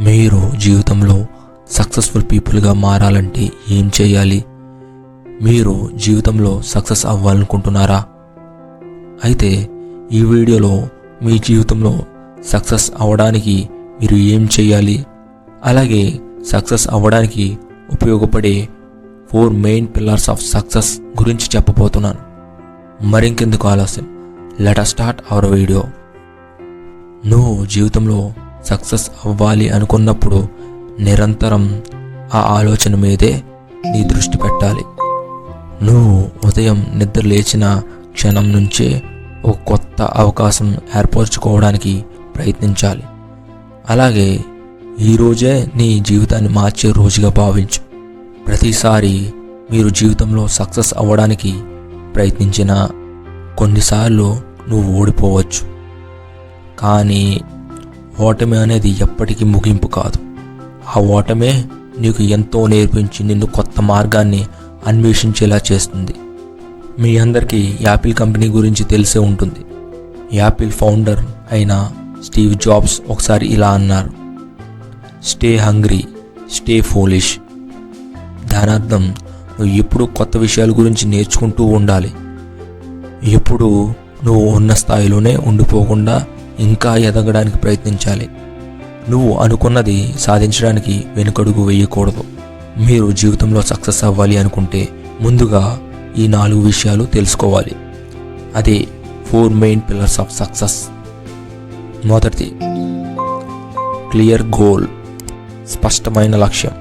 మీరు జీవితంలో సక్సెస్ఫుల్ పీపుల్గా మారాలంటే ఏం చేయాలి? మీరు జీవితంలో సక్సెస్ అవ్వాలనుకుంటున్నారా? అయితే ఈ వీడియోలో మీ జీవితంలో సక్సెస్ అవ్వడానికి మీరు ఏం చేయాలి? అలాగే సక్సెస్ అవ్వడానికి ఉపయోగపడే four main pillars of success గురించి చెప్పబోతున్నాను. మరింకెందుకు ఆలస్యం? లెట్ స్టార్ట్ అవర్ వీడియో నువ్వు జీవితంలో సక్సెస్ అవ్వాలి అనుకున్నప్పుడు నిరంతరం ఆ ఆలోచన మీదే నీ దృష్టి పెట్టాలి. నువ్వు ఉదయం నిద్ర లేచిన క్షణం నుంచే ఒక కొత్త అవకాశం ఏర్పరచుకోవడానికి ప్రయత్నించాలి. అలాగే ఈరోజే నీ జీవితాన్ని మార్చే రోజుగా భావించు. ప్రతిసారి మీరు జీవితంలో సక్సెస్ అవ్వడానికి ప్రయత్నించిన కొన్నిసార్లు నువ్వు ఓడిపోవచ్చు. కానీ ఓటమి అనేది ఎప్పటికీ ముగింపు కాదు. ఆ ఓటమే నీకు ఎంతో నేర్పించి నిన్ను కొత్త మార్గాన్ని అన్వేషించేలా చేస్తుంది. మీ అందరికీ యాపిల్ కంపెనీ గురించి తెలిసే ఉంటుంది. యాపిల్ ఫౌండర్ అయిన స్టీవ్ జాబ్స్ ఒకసారి ఇలా అన్నారు. Stay hungry stay foolish. దానర్థం నువ్వు ఎప్పుడూ కొత్త విషయాల గురించి నేర్చుకుంటూ ఉండాలి. ఎప్పుడు నువ్వు ఉన్న స్థాయిలోనే ఉండిపోకుండా ఇంకా ఎదగడానికి ప్రయత్నించాలి. నువ్వు అనుకున్నది సాధించడానికి వెనుకడుగు వేయకూడదు. మీరు జీవితంలో సక్సెస్ అవ్వాలి అనుకుంటే ముందుగా ఈ నాలుగు విషయాలు తెలుసుకోవాలి. అదే four main pillars of success. మొదటిది క్లియర్ గోల్ స్పష్టమైన లక్ష్యం.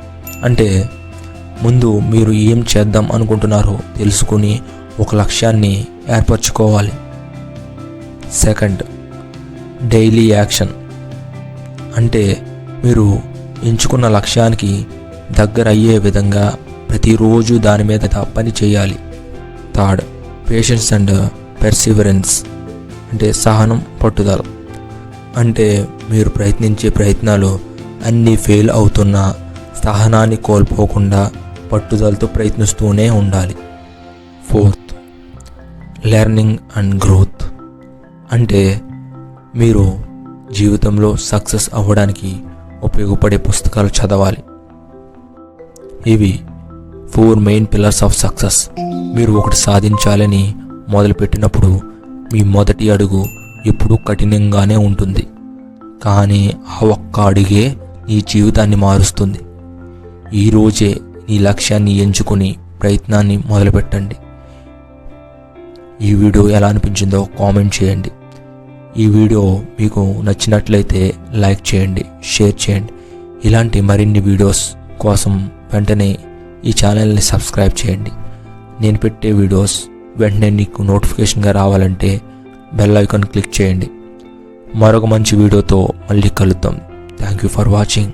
అంటే ముందు మీరు ఏం చేద్దాం అనుకుంటున్నారో తెలుసుకుని ఒక లక్ష్యాన్ని ఏర్పరచుకోవాలి. Second daily action. అంటే మీరు ఎంచుకున్న లక్ష్యానికి దగ్గర అయ్యే విధంగా ప్రతిరోజు దాని మీద పని చేయాలి. థర్డ్ పేషెన్స్ అండ్ పెర్సివరెన్స్ అంటే సహనం పట్టుదల. అంటే మీరు ప్రయత్నించే ప్రయత్నాలు అన్నీ ఫెయిల్ అవుతున్నా సహనాన్ని కోల్పోకుండా పట్టుదలతో ప్రయత్నిస్తూనే ఉండాలి. ఫోర్త్ లెర్నింగ్ అండ్ గ్రోత్ అంటే మీరు జీవితంలో సక్సెస్ అవ్వడానికి ఉపయోగపడే పుస్తకాలు చదవాలి. ఇవి four main pillars of success. మీరు ఒకటి సాధించాలని మొదలుపెట్టినప్పుడు మీ మొదటి అడుగు ఎప్పుడూ కఠినంగానే ఉంటుంది. కానీ ఆ ఒక్క అడుగే నీ జీవితాన్ని మారుస్తుంది. ఈరోజే నీ లక్ష్యాన్ని ఎంచుకుని ప్రయత్నాన్ని మొదలుపెట్టండి. ఈ వీడియో ఎలా అనిపించిందో కామెంట్ చేయండి. ఈ వీడియో మీకు నచ్చినట్లయితే లైక్ చేయండి షేర్ చేయండి. ఇలాంటి మరిన్ని వీడియోస్ కోసం వెంటనే ఈ ఛానల్ని సబ్స్క్రైబ్ చేయండి. నేను పెట్టే వీడియోస్ వెంటనే నీకు నోటిఫికేషన్గా రావాలంటే బెల్ ఐకాన్ క్లిక్ చేయండి. మరొక మంచి వీడియోతో మళ్ళీ కలుద్దాం. Thank you for watching.